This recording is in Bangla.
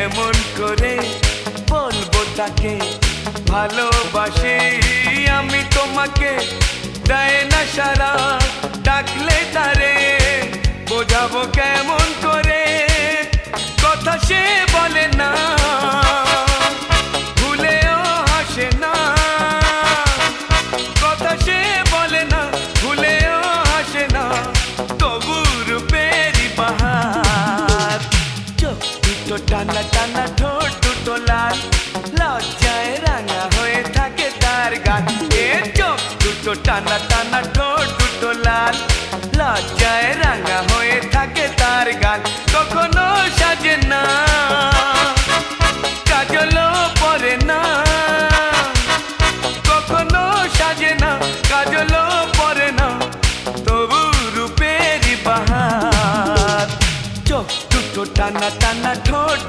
কেমন করে বলব তাকে? ভালোবাসি আমি তোমাকে দেয় না সারা টানা টানা ঠোঁট দুটো লাল। লজ্জায় রাঙা হয়ে থাকে তার গান। এ চোখ দুটো টানা টানা ঠোঁট দুটো লাল। লজ্জায় রাঙা হয়ে থাকে তার গান। কখনো সাজে না। কাজলও পরে না। কখনো সাজে না। কাজলও পরে না। তবু বাহার। চোখ দুটো টানা টানা ঠোঁট